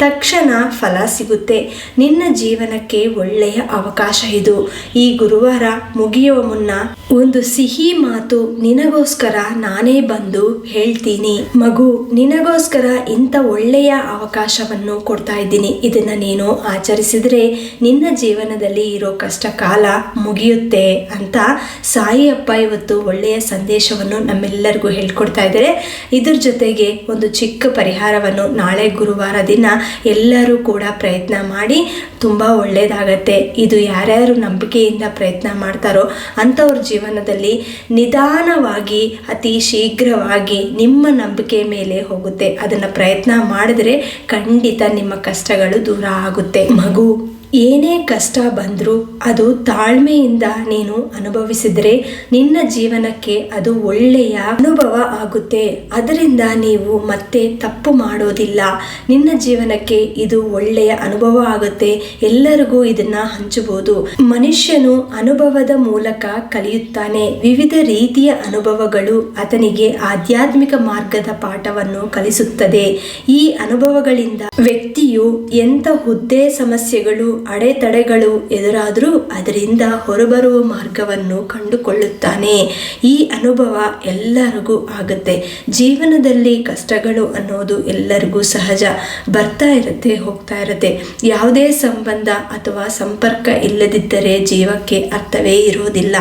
ತಕ್ಷಣ ಫಲ ಸಿಗುತ್ತೆ. ನಿನ್ನ ಜೀವನಕ್ಕೆ ಒಳ್ಳೆಯ ಅವಕಾಶ ಇದು. ಈ ಗುರುವಾರ ಮುಗಿಯುವ ಮುನ್ನ ಒಂದು ಸಿಹಿ ಮಾತು ನಿನಗೋಸ್ಕರ ನಾನೇ ಬಂದು ಹೇಳ್ತೀನಿ. ಮಗು, ನಿನಗೋಸ್ಕರ ಇಂಥ ಒಳ್ಳೆಯ ಅವಕಾಶವನ್ನು ಕೊಡ್ತಾ ಇದ್ದೀನಿ. ಇದನ್ನು ನೀನು ಆಚರಿಸಿದರೆ ನಿನ್ನ ಜೀವನದಲ್ಲಿ ಇರೋ ಕಷ್ಟ ಕಾಲ ಮುಗಿಯುತ್ತೆ ಅಂತ ಸಾಯಿ ಅಪ್ಪ ಇವತ್ತು ಒಳ್ಳೆಯ ಸಂದೇಶವನ್ನು ನಮ್ಮೆಲ್ಲರಿಗೂ ಹೇಳ್ಕೊಡ್ತಾ ಇದ್ದಾರೆ. ಇದ್ರ ಜೊತೆಗೆ ಒಂದು ಚಿಕ್ಕ ಪರಿಹಾರವನ್ನು ನಾಳೆ ಗುರುವಾರ ದಿನ ಎಲ್ಲರೂ ಕೂಡ ಪ್ರಯತ್ನ ಮಾಡಿ ತುಂಬ ಒಳ್ಳೆಯದಾಗತ್ತೆ ಇದು ಯಾರ್ಯಾರು ನಂಬಿಕೆಯಿಂದ ಪ್ರಯತ್ನ ಮಾಡ್ತಾರೋ ಅಂಥವ್ರ ಜೀವನದಲ್ಲಿ ನಿಧಾನವಾಗಿ, ಅತಿ ಶೀಘ್ರವಾಗಿ ನಿಮ್ಮ ನಂಬಿಕೆ ಮೇಲೆ ಹೋಗುತ್ತೆ. ಅದನ್ನು ಪ್ರಯತ್ನ ಮಾಡಿದ್ರೆ ಖಂಡಿತ ನಿಮ್ಮ ಕಷ್ಟಗಳು ದೂರ ಆಗುತ್ತೆ. ಮಗು ಏನೇ ಕಷ್ಟ ಬಂದರೂ ಅದು ತಾಳ್ಮೆಯಿಂದ ನೀನು ಅನುಭವಿಸಿದರೆ ನಿನ್ನ ಜೀವನಕ್ಕೆ ಅದು ಒಳ್ಳೆಯ ಅನುಭವ ಆಗುತ್ತೆ. ಅದರಿಂದ ನೀವು ಮತ್ತೆ ತಪ್ಪು ಮಾಡೋದಿಲ್ಲ. ನಿನ್ನ ಜೀವನಕ್ಕೆ ಇದು ಒಳ್ಳೆಯ ಅನುಭವ ಆಗುತ್ತೆ. ಎಲ್ಲರಿಗೂ ಇದನ್ನ ಹಂಚಬಹುದು. ಮನುಷ್ಯನು ಅನುಭವದ ಮೂಲಕ ಕಲಿಯುತ್ತಾನೆ. ವಿವಿಧ ರೀತಿಯ ಅನುಭವಗಳು ಆತನಿಗೆ ಆಧ್ಯಾತ್ಮಿಕ ಮಾರ್ಗದ ಪಾಠವನ್ನು ಕಲಿಸುತ್ತದೆ. ಈ ಅನುಭವಗಳಿಂದ ವ್ಯಕ್ತಿಯು ಎಂಥ ಹುದ್ದೆ ಸಮಸ್ಯೆಗಳು ಅಡೆತಡೆಗಳು ಎದುರಾದರೂ ಅದರಿಂದ ಹೊರಬರುವ ಮಾರ್ಗವನ್ನು ಕಂಡುಕೊಳ್ಳುತ್ತಾನೆ. ಈ ಅನುಭವ ಎಲ್ಲರಿಗೂ ಆಗುತ್ತೆ. ಜೀವನದಲ್ಲಿ ಕಷ್ಟಗಳು ಅನ್ನೋದು ಎಲ್ಲರಿಗೂ ಸಹಜ. ಬರ್ತಾ ಇರುತ್ತೆ, ಹೋಗ್ತಾ ಇರುತ್ತೆ. ಯಾವುದೇ ಸಂಬಂಧ ಅಥವಾ ಸಂಪರ್ಕ ಇಲ್ಲದಿದ್ದರೆ ಜೀವಕ್ಕೆ ಅರ್ಥವೇ ಇರೋದಿಲ್ಲ.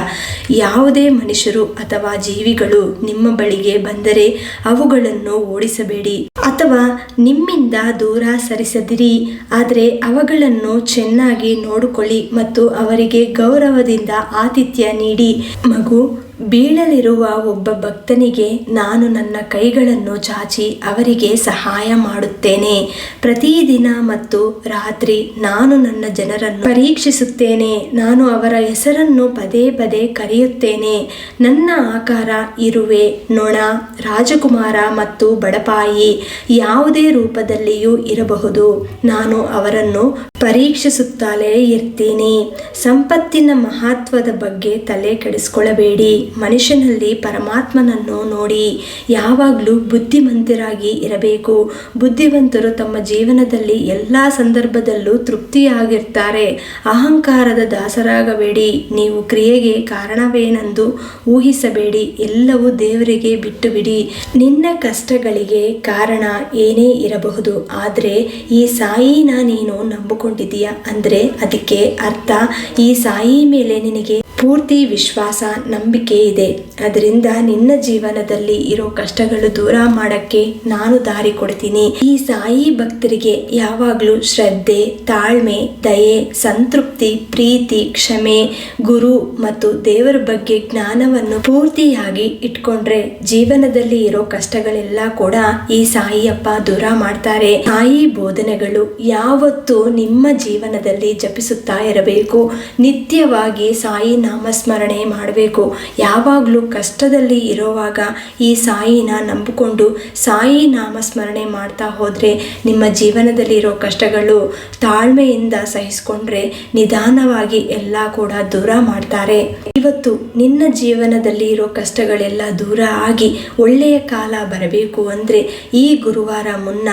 ಯಾವುದೇ ಮನುಷ್ಯರು ಅಥವಾ ಜೀವಿಗಳು ನಿಮ್ಮ ಬಳಿಗೆ ಬಂದರೆ ಅವುಗಳನ್ನು ಓಡಿಸಬೇಡಿ. ಅಥವಾ ನಿಮ್ಮಿಂದ ದೂರ ಸರಿಸದಿರಿ ಆದರೆ ಅವಗಳನ್ನು ಚೆನ್ನಾಗಿ ನೋಡಿಕೊಳ್ಳಿ ಮತ್ತು ಅವರಿಗೆ ಗೌರವದಿಂದ ಆತಿಥ್ಯ ನೀಡಿ. ಮಗು ಬೀಳಲಿರುವ ಒಬ್ಬ ಭಕ್ತನಿಗೆ ನಾನು ನನ್ನ ಕೈಗಳನ್ನು ಚಾಚಿ ಅವರಿಗೆ ಸಹಾಯ ಮಾಡುತ್ತೇನೆ. ಪ್ರತಿದಿನ ಮತ್ತು ರಾತ್ರಿ ನಾನು ನನ್ನ ಜನರನ್ನು ಪರೀಕ್ಷಿಸುತ್ತೇನೆ. ನಾನು ಅವರ ಹೆಸರನ್ನು ಪದೇ ಪದೇ ಕರೆಯುತ್ತೇನೆ. ನನ್ನ ಆಕಾರ ಇರುವೆ, ನೊಣ, ರಾಜಕುಮಾರ ಮತ್ತು ಬಡಪಾಯಿ ಯಾವುದೇ ರೂಪದಲ್ಲಿಯೂ ಇರಬಹುದು. ನಾನು ಅವರನ್ನು ಪರೀಕ್ಷಿಸುತ್ತಲೇ ಇರ್ತೀನಿ. ಸಂಪತ್ತಿನ ಮಹತ್ವದ ಬಗ್ಗೆ ತಲೆ ಕೆಡಿಸ್ಕೊಳ್ಳಬೇಡಿ. ಮನುಷ್ಯನಲ್ಲಿ ಪರಮಾತ್ಮನನ್ನು ನೋಡಿ ಯಾವಾಗಲೂ ಬುದ್ಧಿವಂತರಾಗಿ ಇರಬೇಕು. ಬುದ್ಧಿವಂತರು ತಮ್ಮ ಜೀವನದಲ್ಲಿ ಎಲ್ಲ ಸಂದರ್ಭದಲ್ಲೂ ತೃಪ್ತಿಯಾಗಿರ್ತಾರೆ. ಅಹಂಕಾರದ ದಾಸರಾಗಬೇಡಿ. ನೀವು ಕ್ರಿಯೆಗೆ ಕಾರಣವೇನೆಂದು ಊಹಿಸಬೇಡಿ. ಎಲ್ಲವೂ ದೇವರಿಗೆ ಬಿಟ್ಟು ಬಿಡಿ ನಿನ್ನ ಕಷ್ಟಗಳಿಗೆ ಕಾರಣ ಏನೇ ಇರಬಹುದು. ಆದರೆ ಈ ಸಾಯಿನ ನೀನು ನಂಬಿಕೊಂಡಿದ್ದೀಯ? ಅಂದರೆ ಅದಕ್ಕೆ ಅರ್ಥ, ಈ ಸಾಯಿ ಮೇಲೆ ನಿನಗೆ ಪೂರ್ತಿ ವಿಶ್ವಾಸ, ನಂಬಿಕೆ ಇದೆ. ಅದರಿಂದ ನಿನ್ನ ಜೀವನದಲ್ಲಿ ಇರೋ ಕಷ್ಟಗಳು ದೂರ ಮಾಡಕ್ಕೆ ನಾನು ದಾರಿ ಕೊಡ್ತೀನಿ. ಈ ಸಾಯಿ ಭಕ್ತರಿಗೆ ಯಾವಾಗಲೂ ಶ್ರದ್ಧೆ, ತಾಳ್ಮೆ, ದಯೆ, ಸಂತೃಪ್ತಿ, ಪ್ರೀತಿ, ಕ್ಷಮೆ, ಗುರು ಮತ್ತು ದೇವರ ಬಗ್ಗೆ ಜ್ಞಾನವನ್ನು ಪೂರ್ತಿಯಾಗಿ ಇಟ್ಕೊಂಡ್ರೆ ಜೀವನದಲ್ಲಿ ಇರೋ ಕಷ್ಟಗಳೆಲ್ಲ ಕೂಡ ಈ ಸಾಯಿಯಪ್ಪ ದೂರ ಮಾಡ್ತಾರೆ. ಸಾಯಿ ಬೋಧನೆಗಳು ಯಾವತ್ತೂ ನಿಮ್ಮ ಜೀವನದಲ್ಲಿ ಜಪಿಸುತ್ತಾ ಇರಬೇಕು. ನಿತ್ಯವಾಗಿ ಸಾಯಿ ನಾಮಸ್ಮರಣೆ ಮಾಡಬೇಕು. ಯಾವಾಗಲೂ ಕಷ್ಟದಲ್ಲಿ ಇರೋವಾಗ ಈ ಸಾಯಿನ ನಂಬಿಕೊಂಡು ಸಾಯಿ ನಾಮಸ್ಮರಣೆ ಮಾಡ್ತಾ ಹೋದರೆ ನಿಮ್ಮ ಜೀವನದಲ್ಲಿರೋ ಕಷ್ಟಗಳು ತಾಳ್ಮೆಯಿಂದ ಸಹಿಸಿಕೊಂಡ್ರೆ ನಿಧಾನವಾಗಿ ಎಲ್ಲ ಕೂಡ ದೂರ ಮಾಡ್ತಾರೆ. ಇವತ್ತು ನಿನ್ನ ಜೀವನದಲ್ಲಿ ಇರೋ ಕಷ್ಟಗಳೆಲ್ಲ ದೂರ ಆಗಿ ಒಳ್ಳೆಯ ಕಾಲ ಬರಬೇಕು ಅಂದರೆ ಈ ಗುರುವಾರ ಮುನ್ನ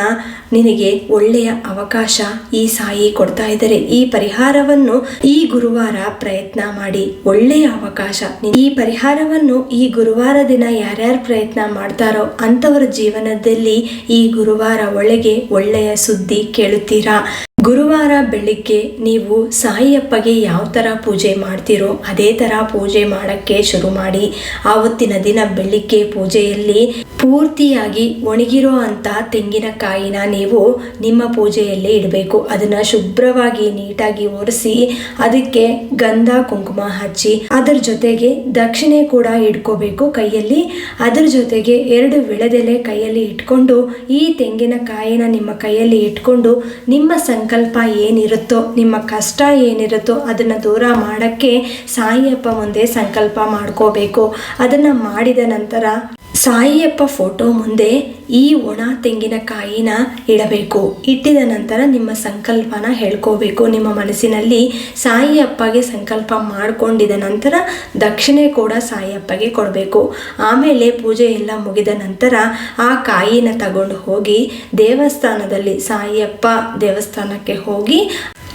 ನಿನಗೆ ಒಳ್ಳೆಯ ಅವಕಾಶ ಈ ಸಾಯಿ ಕೊಡ್ತಾ ಇದ್ದಾರೆ. ಈ ಪರಿಹಾರವನ್ನು ಈ ಗುರುವಾರ ಪ್ರಯತ್ನ ಮಾಡಿ. ಒಳ್ಳೆಯ ಅವಕಾಶ. ಈ ಪರಿಹಾರವನ್ನು ಈ ಗುರುವಾರ ದಿನ ಯಾರ್ಯಾರು ಪ್ರಯತ್ನ ಮಾಡ್ತಾರೋ ಅಂಥವರ ಜೀವನದಲ್ಲಿ ಈ ಗುರುವಾರ ಒಳಗೆ ಒಳ್ಳೆಯ ಸುದ್ದಿ ಕೇಳುತ್ತೀರಾ? ಗುರುವಾರ ಬೆಳಿಗ್ಗೆ ನೀವು ಸಾಯಿಯಪ್ಪಗೆ ಯಾವ ಥರ ಪೂಜೆ ಮಾಡ್ತೀರೋ ಅದೇ ಥರ ಪೂಜೆ ಮಾಡೋಕ್ಕೆ ಶುರು ಮಾಡಿ ಆವತ್ತಿನ ದಿನ ಬೆಳಿಗ್ಗೆ ಪೂಜೆಯಲ್ಲಿ ಪೂರ್ತಿಯಾಗಿ ಒಣಗಿರೋ ಅಂಥ ತೆಂಗಿನಕಾಯಿನ ನೀವು ನಿಮ್ಮ ಪೂಜೆಯಲ್ಲಿ ಇಡಬೇಕು. ಅದನ್ನು ಶುಭ್ರವಾಗಿ ನೀಟಾಗಿ ಒರೆಸಿ, ಅದಕ್ಕೆ ಗಂಧ, ಕುಂಕುಮ ಹಚ್ಚಿ, ಅದರ ಜೊತೆಗೆ ದಕ್ಷಿಣೆ ಕೂಡ ಇಟ್ಕೋಬೇಕು ಕೈಯಲ್ಲಿ. ಅದರ ಜೊತೆಗೆ ಎರಡು ವಿಳೆದೆಲೆ ಕೈಯಲ್ಲಿ ಇಟ್ಕೊಂಡು, ಈ ತೆಂಗಿನಕಾಯಿನ ನಿಮ್ಮ ಕೈಯಲ್ಲಿ ಇಟ್ಕೊಂಡು, ನಿಮ್ಮ ಸಂಕಲ್ಪ ಸಂಕಲ್ಪ ಏನಿರುತ್ತೋ, ನಿಮ್ಮ ಕಷ್ಟ ಏನಿರುತ್ತೋ ಅದನ್ನು ದೂರ ಮಾಡೋಕ್ಕೆ ಸಾಯಿಯಪ್ಪ ಮುಂದೆ ಸಂಕಲ್ಪ ಮಾಡ್ಕೋಬೇಕು. ಅದನ್ನು ಮಾಡಿದ ನಂತರ ಸಾಯಿಯಪ್ಪ ಫೋಟೋ ಮುಂದೆ ಈ ಒಣ ತೆಂಗಿನಕಾಯಿನ ಇಡಬೇಕು. ಇಟ್ಟಿದ ನಂತರ ನಿಮ್ಮ ಸಂಕಲ್ಪನ ಹೇಳ್ಕೋಬೇಕು. ನಿಮ್ಮ ಮನಸ್ಸಿನಲ್ಲಿ ಸಾಯಿಯಪ್ಪಗೆ ಸಂಕಲ್ಪ ಮಾಡಿಕೊಂಡಿದ ನಂತರ ದಕ್ಷಿಣೆ ಕೂಡ ಸಾಯಿಯಪ್ಪಗೆ ಕೊಡಬೇಕು. ಆಮೇಲೆ ಪೂಜೆ ಎಲ್ಲ ಮುಗಿದ ನಂತರ ಆ ಕಾಯಿನ ತಗೊಂಡು ಹೋಗಿ ದೇವಸ್ಥಾನದಲ್ಲಿ ಸಾಯಿಯಪ್ಪ ದೇವಸ್ಥಾನಕ್ಕೆ ಹೋಗಿ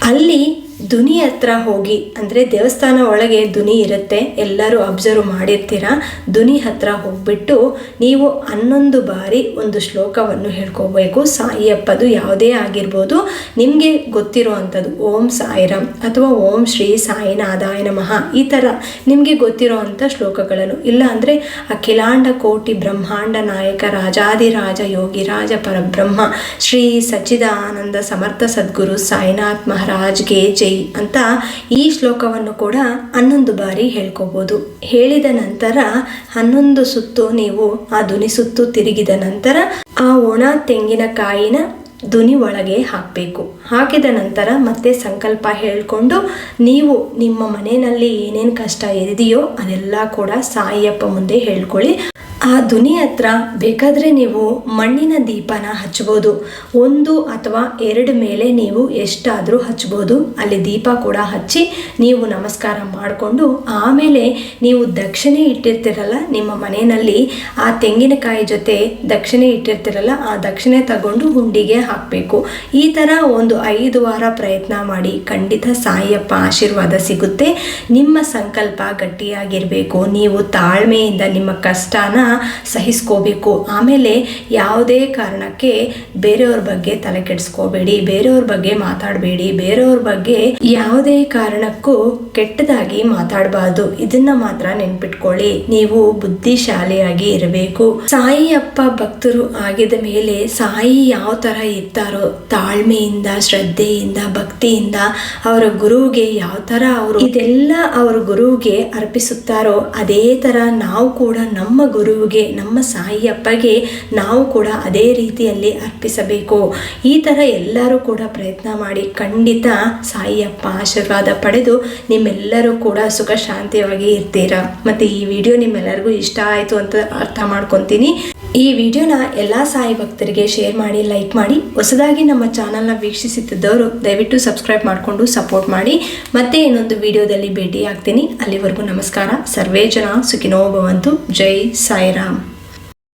ಅಲ್ಲಿ ದುನಿ ಹತ್ರ ಹೋಗಿ, ಅಂದರೆ ದೇವಸ್ಥಾನ ಒಳಗೆ ದುನಿ ಇರುತ್ತೆ, ಎಲ್ಲರೂ ಅಬ್ಸರ್ವ್ ಮಾಡಿರ್ತೀರ? ದುನಿ ಹತ್ರ ಹೋಗ್ಬಿಟ್ಟು ನೀವು ಹನ್ನೊಂದು ಬಾರಿ ಒಂದು ಶ್ಲೋಕವನ್ನು ಹೇಳ್ಕೋಬೇಕು. ಸಾಯಿಯಪ್ಪದು ಯಾವುದೇ ಆಗಿರ್ಬೋದು, ನಿಮಗೆ ಗೊತ್ತಿರೋ ಅಂಥದ್ದು ಓಂ ಸಾಯಿರಾಮ್ ಅಥವಾ ಓಂ ಶ್ರೀ ಸಾಯಿನಾಥಾಯ ನಮಃ. ಈ ಥರ ನಿಮಗೆ ಗೊತ್ತಿರೋ ಅಂಥ ಶ್ಲೋಕಗಳನ್ನು, ಇಲ್ಲ ಅಂದರೆ ಅಖಿಲಾಂಡ ಕೋಟಿ ಬ್ರಹ್ಮಾಂಡ ನಾಯಕ ರಾಜಾದಿರಾಜ ಯೋಗಿರಾಜ ಪರಬ್ರಹ್ಮ, ಶ್ರೀ ಸಚ್ಚಿದಾನಂದ ಸಮರ್ಥ ಸದ್ಗುರು, ಸಾಯಿನಾಥ್ ಮಹಾರಾಜ್ಗೆ ಜೈ ಅಂತ ಈ ಶ್ಲೋಕವನ್ನು ಕೂಡ ಹನ್ನೊಂದು ಬಾರಿ ಹೇಳ್ಕೋಬೋದು. ಹೇಳಿದ ನಂತರ ಹನ್ನೊಂದು ಸುತ್ತು ನೀವು ಆ ಧ್ವನಿ ಸುತ್ತು ತಿರುಗಿದ ನಂತರ ಆ ಒಣ ತೆಂಗಿನಕಾಯಿನ ಧ್ವನಿ ಒಳಗೆ ಹಾಕಬೇಕು. ಹಾಕಿದ ನಂತರ ಮತ್ತೆ ಸಂಕಲ್ಪ ಹೇಳಿಕೊಂಡು ನೀವು ನಿಮ್ಮ ಮನೆಯಲ್ಲಿ ಏನೇನು ಕಷ್ಟ ಇದೆಯೋ ಅದೆಲ್ಲ ಕೂಡ ಸಾಯಿಯಪ್ಪ ಮುಂದೆ ಹೇಳ್ಕೊಳ್ಳಿ. ಆ ಧ್ವನಿ ಹತ್ರ ಬೇಕಾದರೆ ನೀವು ಮಣ್ಣಿನ ದೀಪನ ಹಚ್ಬೋದು. ಒಂದು ಅಥವಾ ಎರಡು ಮೇಲೆ ನೀವು ಎಷ್ಟಾದರೂ ಹಚ್ಬೋದು. ಅಲ್ಲಿ ದೀಪ ಕೂಡ ಹಚ್ಚಿ ನೀವು ನಮಸ್ಕಾರ ಮಾಡಿಕೊಂಡು ಆಮೇಲೆ ನೀವು ದಕ್ಷಿಣೆ ಇಟ್ಟಿರ್ತೀರಲ್ಲ ನಿಮ್ಮ ಮನೆಯಲ್ಲಿ, ಆ ತೆಂಗಿನಕಾಯಿ ಜೊತೆ ದಕ್ಷಿಣೆ ಇಟ್ಟಿರ್ತೀರಲ್ಲ, ಆ ದಕ್ಷಿಣೆ ತಗೊಂಡು ಹುಂಡಿಗೆ ಹಾಕಬೇಕು. ಈ ಥರ ಒಂದು ಐದು ವಾರ ಪ್ರಯತ್ನ ಮಾಡಿ ಖಂಡಿತ ಸಾಯಿಯಪ್ಪ ಆಶೀರ್ವಾದ ಸಿಗುತ್ತೆ. ನಿಮ್ಮ ಸಂಕಲ್ಪ ಗಟ್ಟಿಯಾಗಿರಬೇಕು. ನೀವು ತಾಳ್ಮೆಯಿಂದ ನಿಮ್ಮ ಕಷ್ಟನ ಸಹಿಸ್ಕೋಬೇಕು. ಆಮೇಲೆ ಯಾವುದೇ ಕಾರಣಕ್ಕೆ ಬೇರೆಯವ್ರ ಬಗ್ಗೆ ತಲೆ ಕೆಡಿಸ್ಕೋಬೇಡಿ, ಬೇರೆಯವ್ರ ಬಗ್ಗೆ ಮಾತಾಡಬೇಡಿ, ಬೇರೆಯವ್ರ ಬಗ್ಗೆ ಯಾವುದೇ ಕಾರಣಕ್ಕೂ ಕೆಟ್ಟದಾಗಿ ಮಾತಾಡಬಾರ್ದು. ಇದನ್ನ ಮಾತ್ರ ನೆನ್ಪಿಟ್ಕೊಳ್ಳಿ. ನೀವು ಬುದ್ಧಿಶಾಲಿಯಾಗಿ ಇರಬೇಕು. ಸಾಯಿಯಪ್ಪ ಭಕ್ತರು ಆಗಿದ ಮೇಲೆ ಸಾಯಿ ಯಾವ ತರ ಇರ್ತಾರೋ, ತಾಳ್ಮೆಯಿಂದ, ಶ್ರದ್ಧೆಯಿಂದ, ಭಕ್ತಿಯಿಂದ ಅವರ ಗುರುವಿಗೆ ಯಾವ ತರ ಅವರು ಇದೆಲ್ಲ ಅವರ ಗುರುವಿಗೆ ಅರ್ಪಿಸುತ್ತಾರೋ, ಅದೇ ತರ ನಾವು ಕೂಡ ನಮ್ಮ ಗುರುವಿಗೆ ನಮ್ಮ ಸಾಯಿಯಪ್ಪಗೆ ನಾವು ಕೂಡ ಅದೇ ರೀತಿಯಲ್ಲಿ ಅರ್ಪಿಸಬೇಕು. ಈ ಥರ ಎಲ್ಲರೂ ಕೂಡ ಪ್ರಯತ್ನ ಮಾಡಿ ಖಂಡಿತ ಸಾಯಿಯಪ್ಪ ಆಶೀರ್ವಾದ ಪಡೆದು ನಿಮ್ಮೆಲ್ಲರೂ ಕೂಡ ಸುಖ ಶಾಂತಿಯಾಗಿ ಇರ್ತೀರಾ? ಮತ್ತು ಈ ವಿಡಿಯೋ ನಿಮ್ಮೆಲ್ಲರಿಗೂ ಇಷ್ಟ ಆಯಿತು ಅಂತ ಅರ್ಥ ಮಾಡ್ಕೊತೀನಿ. ಈ ವಿಡಿಯೋನ ಎಲ್ಲ ಸಾಯಿ ಭಕ್ತರಿಗೆ ಶೇರ್ ಮಾಡಿ, ಲೈಕ್ ಮಾಡಿ. ಹೊಸದಾಗಿ ನಮ್ಮ ಚಾನಲ್ನ ವೀಕ್ಷಿಸುತ್ತಿದ್ದವರು ದಯವಿಟ್ಟು ಸಬ್ಸ್ಕ್ರೈಬ್ ಮಾಡಿಕೊಂಡು ಸಪೋರ್ಟ್ ಮಾಡಿ. ಮತ್ತೆ ಇನ್ನೊಂದು ವಿಡಿಯೋದಲ್ಲಿ ಭೇಟಿ ಆಗ್ತೀನಿ ಅಲ್ಲಿವರೆಗೂ ನಮಸ್ಕಾರ. ಸರ್ವೇ ಜನ ಸುಖಿನೋ ಭವಂತು. ಜೈ ಸಾಯಿರಾಮ್